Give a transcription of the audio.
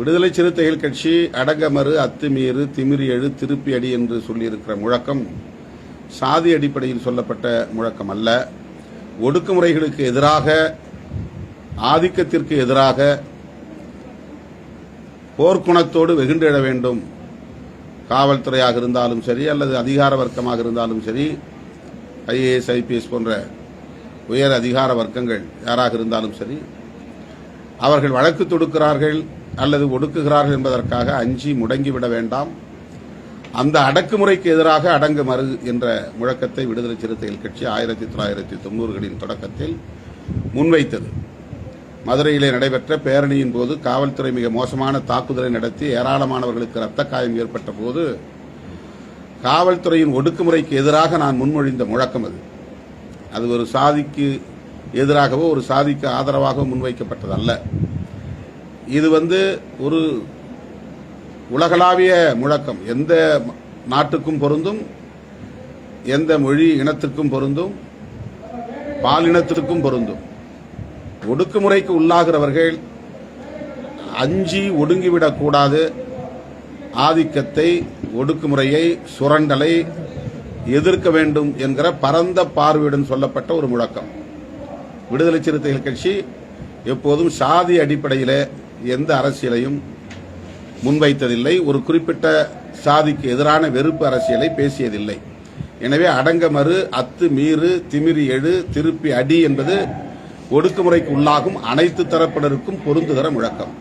விடுதலை சிறுத்தைகள் கட்சி அடங்கமறு அத்துமீறு திமிரி எழு திருப்பி அடி என்று சொல்லியிருக்கிற முழக்கம் சாதி அடிப்படையில் சொல்லப்பட்ட முழக்கம் அல்ல. ஒடுக்குமுறைகளுக்கு எதிராக ஆதிக்கத்திற்கு எதிராக போர்க்குணத்தோடு வெகுண்டிட வேண்டும். காவல்துறையாக இருந்தாலும் சரி அல்லது அதிகார வர்க்கமாக இருந்தாலும் சரி ஐஏஎஸ் ஐபிஎஸ் போன்ற உயர் அதிகார வர்க்கங்கள் யாராக இருந்தாலும் சரி அவர்கள் வழக்கு தொடுக்கிறார்கள். அல்லது ஒடுக்குகிறார்கள் என்பதற்காக அஞ்சி முடங்கிவிட வேண்டாம். அந்த அடக்குமுறைக்கு எதிராக அடங்கு மறு என்ற முழக்கத்தை விடுதலை சிறுத்தைகள் கட்சி ஆயிரத்தி தொள்ளாயிரத்தி தொண்ணூறுகளின் தொடக்கத்தில் முன்வைத்தது. மதுரையிலே நடைபெற்ற பேரணியின் போது காவல்துறை மிக மோசமான தாக்குதலை நடத்தி ஏராளமானவர்களுக்கு ரத்த காயம் ஏற்பட்ட போது காவல்துறையின் ஒடுக்குமுறைக்கு எதிராக நான் முன்மொழிந்த முழக்கம் அது. அது ஒரு சாதிக்கு எதிராகவோ ஒரு சாதிக்கு ஆதரவாகவோ முன்வைக்கப்பட்டதல்ல. இது வந்து ஒரு உலகளாவிய முழக்கம். எந்த நாட்டுக்கும் பொருந்தும் எந்த மொழி இனத்திற்கும் பொருந்தும் பாலினத்திற்கும் பொருந்தும். ஒடுக்குமுறைக்கு உள்ளாகிறவர்கள் அஞ்சி ஒடுங்கிவிடக்கூடாது ஆதிக்கத்தை ஒடுக்குமுறையை சுரண்டலை எதிர்க்க வேண்டும் என்கிற பரந்த பார்வையுடன் சொல்லப்பட்ட ஒரு முழக்கம். விடுதலை சிறுத்தைகள் கட்சி எப்போதும் சாதி அடிப்படையில் எந்த அரசியலையும் முன்வைத்ததில்லை. ஒரு குறிப்பிட்ட சாதிக்கு எதிரான வெறுப்பு அரசியலை பேசியதில்லை. எனவே அடங்கமறு அத்து மீறு திமிரி எழு திருப்பி அடி என்பது ஒடுக்குமுறைக்கு உள்ளாகும் அனைத்து தரப்பினருக்கும் பொருந்துகிற முழக்கம்.